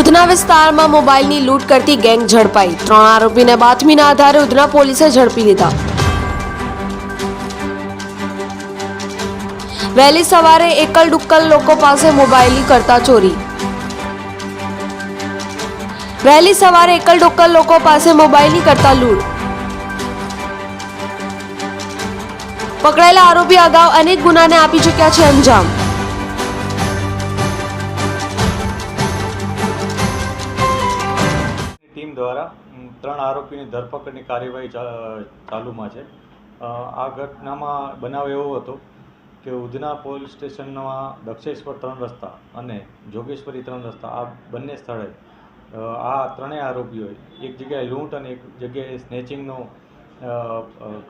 ઉધના વિસ્તારમાં મોબાઈલની લૂંટ કરતી ગેંગ ઝડપાઈ. ત્રણ આરોપીને બાતમીના આધારે ઉધના પોલીસે ઝડપી લીધા. વહેલી સવારે એકલ ડુક્કલ લોકો પાસે મોબાઈલની કરતા ચોરી. વહેલી સવારે એકલ ડુક્કલ લોકો પાસે મોબાઈલની કરતા લૂંટ. પકડાયેલા આરોપી અગાઉ અનેક ગુનાને આપી ચૂક્યા છે અંજામ. ટીમ દ્વારા ત્રણ આરોપીની ધરપકડની કાર્યવાહી ચાલુમાં છે. આ ઘટનામાં બનાવ એવો હતો કે ઉધના પોલીસ સ્ટેશનમાં દક્ષેશ્વર ત્રણ રસ્તા અને જોગેશ્વરી ત્રણ રસ્તા આ બંને સ્થળે આ ત્રણેય આરોપીઓએ એક જગ્યાએ લૂંટ અને એક જગ્યાએ સ્નેચિંગનો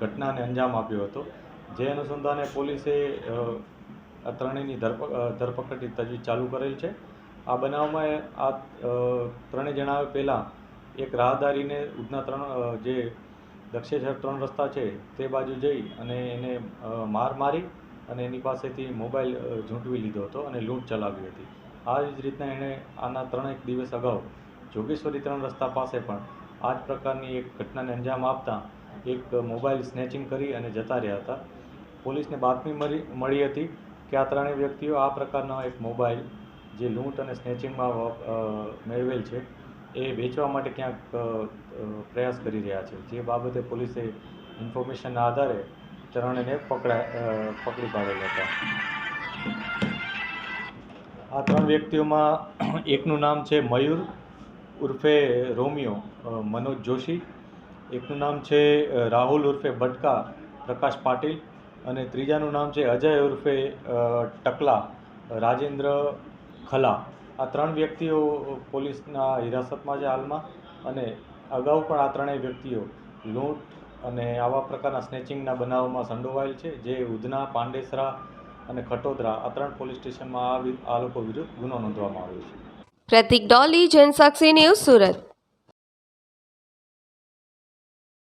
ઘટનાને અંજામ આપ્યો હતો. જે અનુસંધાને પોલીસે આ ત્રણેયની ધરપકડની તજવીજ ચાલુ કરેલ છે. આ બનાવમાં આ ત્રણેય જણાવે પહેલાં એક રાહદારીને ઉધના ત્રણ જે દક્ષેશ્વર ત્રણ રસ્તા છે, તે બાજુ જઈ અને એને માર મારી અને એની પાસેથી મોબાઈલ ઝૂંટવી લીધો હતો અને લૂંટ ચલાવી હતી. આ જ રીતના એણે આના ત્રણેક દિવસ અગાઉ જોગેશ્વરી ત્રણ રસ્તા પાસે પણ આ જ પ્રકારની એક ઘટનાને અંજામ આપતા એક મોબાઈલ સ્નેચિંગ કરી અને જતા રહ્યા હતા. પોલીસને બાતમી મળી હતી કે આ ત્રણેય વ્યક્તિઓ આ પ્રકારનો એક મોબાઈલ જે લૂંટ અને સ્નેચિંગમાં મેળવેલ છે એ વેચવા માટે ક્યાંક પ્રયાસ કરી રહ્યા છે. જે બાબતે પોલીસે ઇન્ફોર્મેશનના આધારે ત્રણેયને પકડા પકડી પાડેલા હતા. આ ત્રણ વ્યક્તિઓમાં એકનું નામ છે મયુર ઉર્ફે રોમિયો મનોજ જોશી. એકનું નામ છે રાહુલ ઉર્ફે બટકા, પ્રકાશ પાટીલ. અને ત્રીજાનું નામ છે અજય ઉર્ફે ટકલા, રાજેન્દ્ર ખલા. આ ત્રણ વ્યક્તિઓ પોલીસના હિરાસતમાં છે હાલમાં અને અગાઉ પણ આ ત્રણેય વ્યક્તિઓ લૂંટ અને આવા પ્રકારના સ્નેચિંગના બનાવોમાં સંડોવાયેલ છે, જે ઉધના, પાંડેસરા અને ખટોદરા આ ત્રણ પોલીસ સ્ટેશનમાં આ લોકો વિરુદ્ધ ગુનો નોંધવામાં આવ્યો છે. પ્રતિક ડોલી, જનસાક્ષી ન્યૂઝ સુરત.